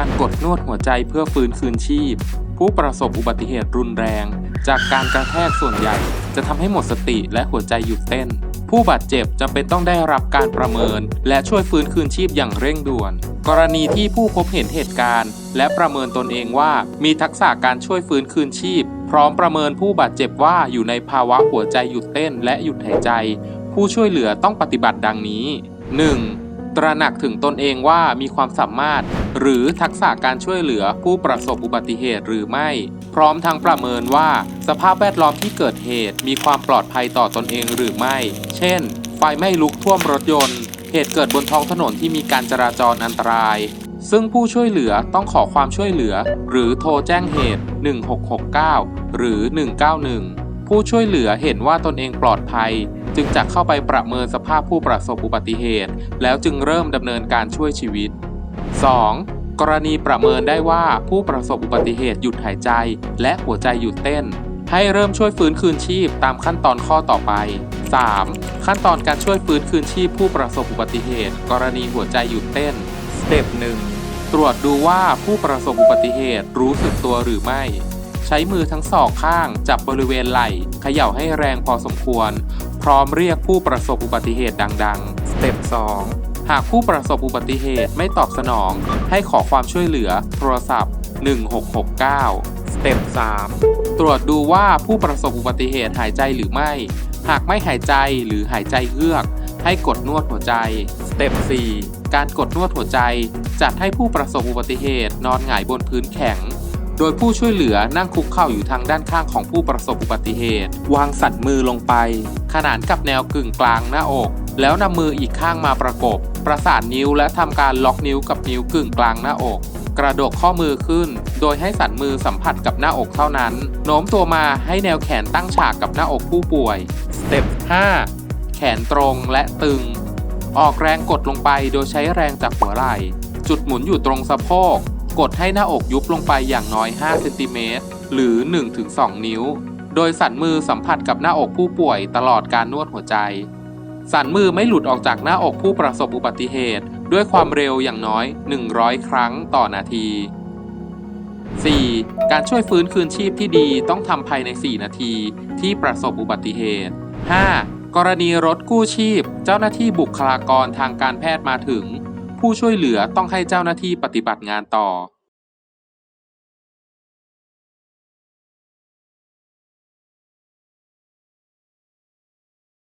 การกดนวดหัวใจเพื่อฟื้นคืนชีพ ผู้ประสบอุบัติเหตุรุนแรง จากการกระแทกส่วนใหญ่ จะทำให้หมดสติและหัวใจหยุดเต้น ผู้บาดเจ็บจำเป็นต้องได้รับการประเมิน และช่วยฟื้นคืนชีพอย่างเร่งด่วน กรณีที่ผู้พบเห็นเหตุการณ์ และประเมินตนเองว่ามีทักษะการช่วยฟื้นคืนชีพ พร้อมประเมินผู้บาดเจ็บว่าอยู่ในภาวะหัวใจหยุดเต้น และหยุดหายใจ ผู้ช่วยเหลือต้องปฏิบัติดังนี้ 1. ตระหนักถึงตนเองว่ามีความสามารถ หรือทักษะการช่วยเหลือผู้ประสบอุบัติเหตุหรือไม่ พร้อมทั้งประเมินว่า สภาพแวดล้อมที่เกิดเหตุมีความปลอดภัยต่อตนเองหรือไม่ เช่น ไฟไหม้ลุกท่วมรถยนต์ เหตุเกิดบนท้องถนนที่มีการจราจรอันตราย ซึ่งผู้ช่วยเหลือต้องขอความช่วยเหลือ หรือโทรแจ้งเหตุ 1669 หรือ 191 ผู้ช่วยเหลือเห็นว่าตนเองปลอดภัย จึงจะเข้าไปประเมินสภาพผู้ประสบอุบัติเหตุ แล้วจึงเริ่มดำเนินการช่วยชีวิต 2. กรณีประเมินได้ว่าผู้ประสบอุบัติเหตุหยุดหายใจ และหัวใจหยุดเต้น ให้เริ่มช่วยฟื้นคืนชีพตามขั้นตอนข้อต่อไป 3. ขั้นตอนการช่วยฟื้นคืนชีพผู้ประสบอุบัติเหตุ กรณีหัวใจหยุดเต้นสเต็ปหนึ่งตรวจดูว่าผู้ประสบอุบัติเหตุรู้สึกตัวหรือไม่ ใช้มือทั้งสองข้างจับบริเวณไหล่เขย่าให้แรงพอสมควร พร้อมเรียกผู้ประสบอุบัติเหตุดังๆ สเต็ป 2 หากผู้ประสบอุบัติเหตุไม่ตอบสนอง ให้ขอความช่วยเหลือโทรศัพท์ 1669 สเต็ป 3 ตรวจดูว่าผู้ประสบอุบัติเหตุหายใจหรือไม่ หากไม่หายใจหรือหายใจเฮือก ให้กดนวดหัวใจ สเต็ป 4 การกดนวดหัวใจ จัดให้ผู้ประสบอุบัติเหตุนอนหงายบนพื้นแข็ง โดยผู้ช่วยเหลือนั่งคุกเข่าอยู่ทางด้านข้างของผู้ประสบอุบัติเหตุ วางสันมือลงไป ขนานกับแนวกึ่งกลางหน้าอก แล้วนำมืออีกข้างมาประกบ ประสานนิ้วและทำการล็อกนิ้วกับนิ้วกึ่งกลางหน้าอก กระดกข้อมือขึ้น โดยให้สันมือสัมผัสกับหน้าอกเท่านั้น โน้มตัวมาให้แนวแขนตั้งฉากกับหน้าอกผู้ป่วย สเต็ป 5 แขนตรงและตึง ออกแรงกดลงไปโดยใช้แรงจากหัวไหล่ จุดหมุนอยู่ตรงสะโพก กดให้หน้าอกยุบลงไปอย่างน้อย 5 เซนติเมตร หรือ 1-2 นิ้ว โดยสันมือสัมผัสกับหน้าอกผู้ป่วยตลอดการนวดหัวใจ สันมือไม่หลุดออกจากหน้าอกผู้ประสบอุบัติเหตุ ด้วยความเร็วอย่างน้อย 100 ครั้งต่อนาที 4. การช่วยฟื้นคืนชีพที่ดีต้องทำภายใน 4 นาทีที่ประสบอุบัติเหตุ 5. กรณีรถกู้ชีพ เจ้าหน้าที่บุคลากรทางการแพทย์มาถึง ผู้ช่วยเหลือต้องให้เจ้าหน้าที่ปฏิบัติงานต่อ